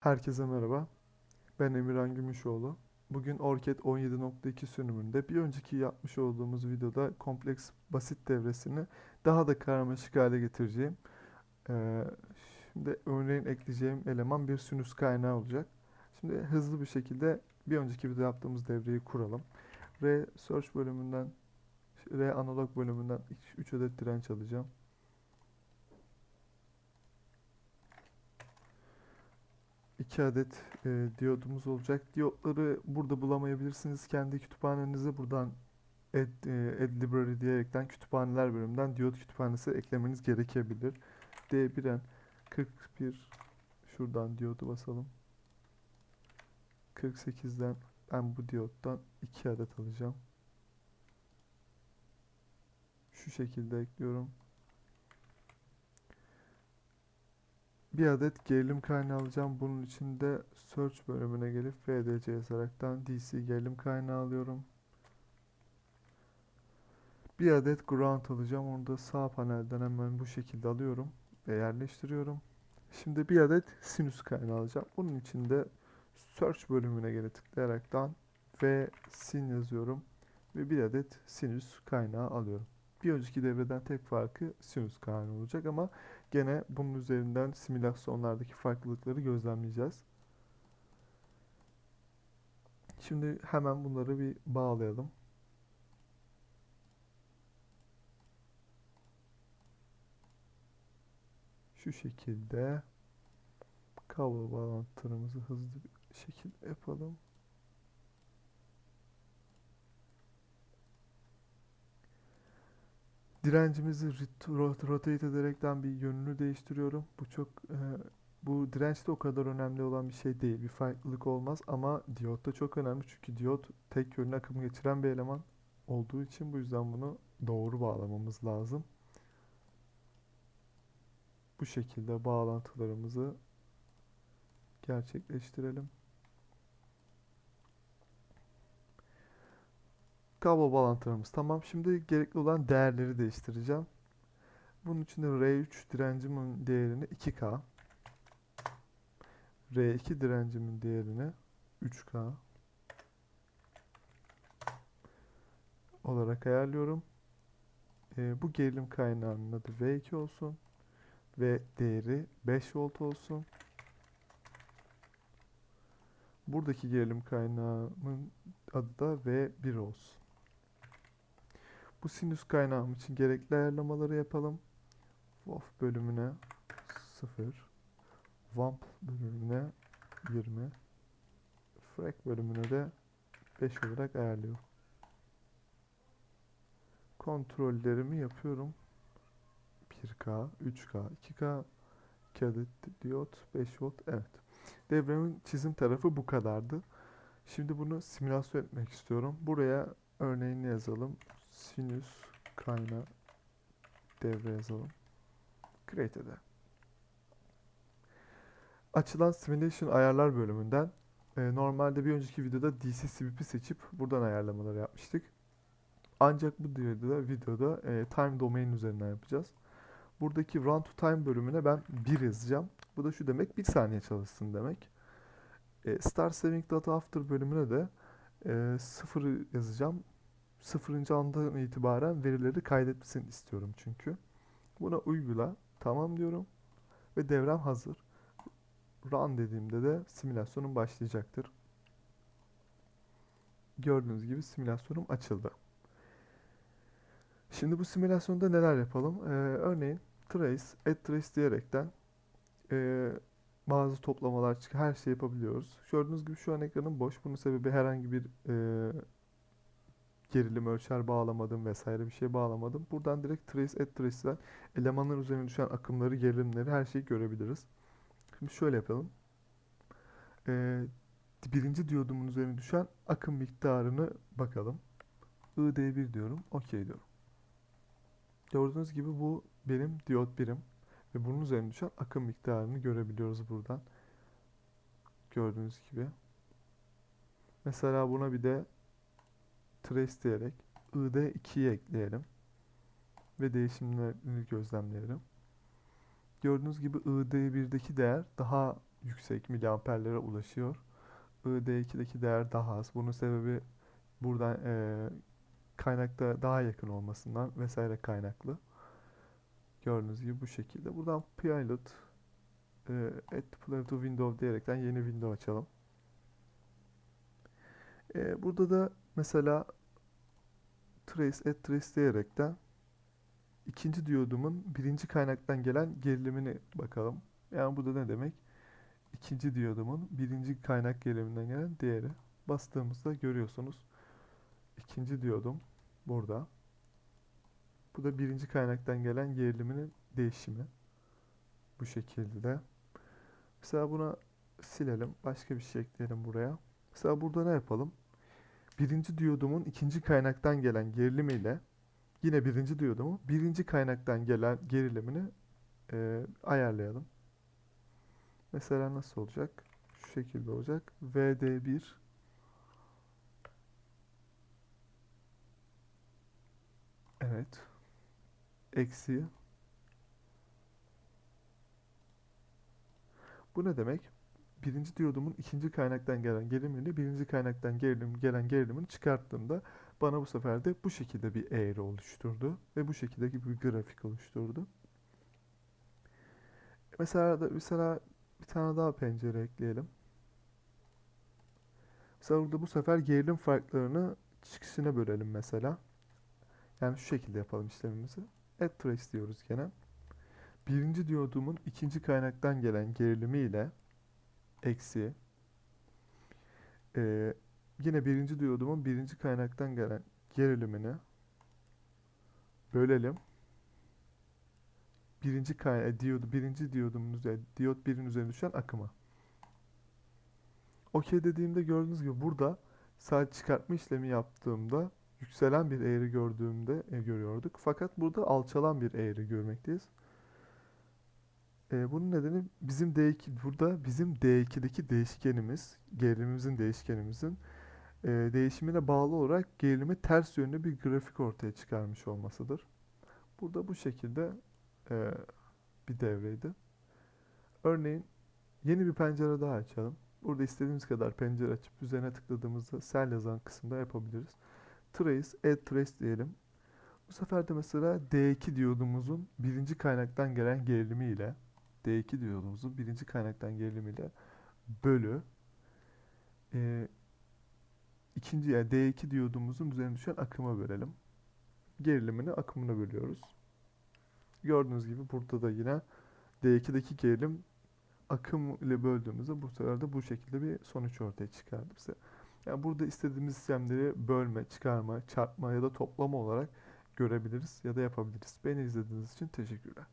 Herkese merhaba. Ben Emirhan Gümüşoğlu. Bugün Orket 17.2 sürümünde bir önceki yapmış olduğumuz videoda kompleks basit devresini daha da karmaşık hale getireceğim. Ee, şimdi örneğin ekleyeceğim eleman bir sinüs kaynağı olacak. Şimdi hızlı bir şekilde bir önceki video yaptığımız devreyi kuralım. R search bölümünden R analog bölümünden 3 adet direnç alacağım. 2 adet e, diyodumuz olacak. Diyotları burada bulamayabilirsiniz. Kendi kütüphanenize buradan add, e, add library diyerekten kütüphaneler bölümünden diyot kütüphanesi eklemeniz gerekebilir. D1'en 41 şuradan diyodu basalım. 48'den ben bu diyottan 2 adet alacağım. Şu şekilde ekliyorum. Bir adet gerilim kaynağı alacağım. Bunun için de search bölümüne gelip VDC yazaraktan DC gerilim kaynağı alıyorum. Bir adet ground alacağım. Onu da sağ panelden hemen bu şekilde alıyorum ve yerleştiriyorum. Şimdi bir adet sinüs kaynağı alacağım. Bunun için de search bölümüne gelip tıklayaraktan v sin yazıyorum ve bir adet sinüs kaynağı alıyorum. Bir önceki devreden tek farkı sinüs kaynağı olacak ama gene bunun üzerinden simülasyonlardaki farklılıkları gözlemleyeceğiz. Şimdi hemen bunları bir bağlayalım. Şu şekilde kablo bağlantılarımızı hızlı bir şekilde yapalım. Direncimizi rot- rotate ederekten bir yönünü değiştiriyorum. Bu çok e, bu direnç de o kadar önemli olan bir şey değil. Bir farklılık olmaz ama diyot da çok önemli çünkü diyot tek yönlü akım geçiren bir eleman olduğu için bu yüzden bunu doğru bağlamamız lazım. Bu şekilde bağlantılarımızı gerçekleştirelim. Kablo bağlantılarımız tamam. Şimdi gerekli olan değerleri değiştireceğim. Bunun için de R3 direncimin değerini 2K. R2 direncimin değerini 3K olarak ayarlıyorum. Ee, bu gerilim kaynağının adı V2 olsun ve değeri 5 volt olsun. Buradaki gerilim kaynağımın adı da V1 olsun. Bu sinüs kaynağım için gerekli ayarlamaları yapalım. WOF bölümüne 0, WAMP bölümüne 20, FRAC bölümüne de 5 olarak ayarlıyorum. Kontrollerimi yapıyorum. 1K, 3K, 2K, 2 adet diyot, 5 volt. Evet. Devremin çizim tarafı bu kadardı. Şimdi bunu simülasyon etmek istiyorum. Buraya örneğini yazalım. Sinüs kaynağı devre yazalım. Create. Açılan Simulation ayarlar bölümünden e, normalde bir önceki videoda DC CVP seçip buradan ayarlamaları yapmıştık. Ancak bu videoda, videoda e, time domain üzerinden yapacağız. Buradaki run to time bölümüne ben 1 yazacağım. Bu da şu demek 1 saniye çalışsın demek. E, start saving data after bölümüne de e, 0 yazacağım. Sıfırıncı andan itibaren verileri kaydetmesini istiyorum çünkü. Buna uygula. Tamam diyorum. Ve devrem hazır. Run dediğimde de simülasyonum başlayacaktır. Gördüğünüz gibi simülasyonum açıldı. Şimdi bu simülasyonda neler yapalım? Ee, örneğin trace, add trace diyerekten e, bazı toplamalar, her şey yapabiliyoruz. Gördüğünüz gibi şu an ekranım boş. Bunun sebebi herhangi bir e, gerilim ölçer bağlamadım vesaire bir şey bağlamadım. Buradan direkt trace add trace'den elemanların üzerine düşen akımları, gerilimleri her şeyi görebiliriz. Şimdi şöyle yapalım. Ee, birinci diyodumun üzerine düşen akım miktarını bakalım. ID1 diyorum. OK diyorum. Gördüğünüz gibi bu benim diyot birim. Ve bunun üzerine düşen akım miktarını görebiliyoruz buradan. Gördüğünüz gibi. Mesela buna bir de trace diyerek ID2'yi ekleyelim. Ve değişimlerini gözlemleyelim. Gördüğünüz gibi ID1'deki değer daha yüksek miliamperlere ulaşıyor. ID2'deki değer daha az. Bunun sebebi buradan eee, kaynakta daha yakın olmasından vesaire kaynaklı. Gördüğünüz gibi bu şekilde. Buradan Pilot eee Add Player to Window diyerekten yeni window açalım. Eee, burada da mesela Trace Add Trace diyerekten ikinci diyodumun birinci kaynaktan gelen gerilimini bakalım. Yani bu da ne demek? İkinci diyodumun birinci kaynak geriliminden gelen değeri. Bastığımızda görüyorsunuz. İkinci diyodum burada. Bu da birinci kaynaktan gelen geriliminin değişimi. Bu şekilde. Mesela buna silelim. Başka bir şey ekleyelim buraya. Mesela burada ne yapalım? Birinci diyodumun ikinci kaynaktan gelen gerilimiyle yine birinci diyodumun birinci kaynaktan gelen gerilimini e, ayarlayalım. Mesela nasıl olacak? Şu şekilde olacak. VD1 Evet. Eksi. Bu ne demek? Birinci diyodumun ikinci kaynaktan gelen gerilimini birinci kaynaktan gerilim, gelen gerilimi çıkarttığımda bana bu sefer de bu şekilde bir eğri oluşturdu ve bu şekilde bir grafik oluşturdu. Mesela da mesela bir tane daha pencere ekleyelim. Mesela burada bu sefer gerilim farklarını çıkışına bölelim mesela. Yani şu şekilde yapalım işlemimizi. Add trace diyoruz gene. Birinci diyodumun ikinci kaynaktan gelen gerilimi ile eksi eee, yine birinci diyodumun birinci kaynaktan gelen gerilimini bölelim. Birinci kay e, diyodu birinci diyodumun üzerine diyot birin üzerine düşen akıma. Okey dediğimde gördüğünüz gibi burada saat çıkartma işlemi yaptığımda yükselen bir eğri gördüğümde e, görüyorduk. Fakat burada alçalan bir eğri görmekteyiz. E, bunun nedeni bizim D2 burada bizim D2'deki değişkenimiz, gerilimimizin değişkenimizin e, değişimine bağlı olarak gerilimi ters yönlü bir grafik ortaya çıkarmış olmasıdır. Burada bu şekilde e, bir devreydi. Örneğin yeni bir pencere daha açalım. Burada istediğimiz kadar pencere açıp üzerine tıkladığımızda sel yazan kısımda yapabiliriz. Trace, add trace diyelim. Bu sefer de mesela D2 diyodumuzun birinci kaynaktan gelen gerilimi ile D2 diyodumuzun birinci kaynaktan gerilimi ile bölü e, ikinci yani D2 diyodumuzun üzerine düşen akıma bölelim. Gerilimini akımına bölüyoruz. Gördüğünüz gibi burada da yine D2'deki gerilim akım ile böldüğümüzde bu sefer de bu şekilde bir sonuç ortaya çıkardı bize. Yani burada istediğimiz sistemleri bölme, çıkarma, çarpma ya da toplama olarak görebiliriz ya da yapabiliriz. Beni izlediğiniz için teşekkürler.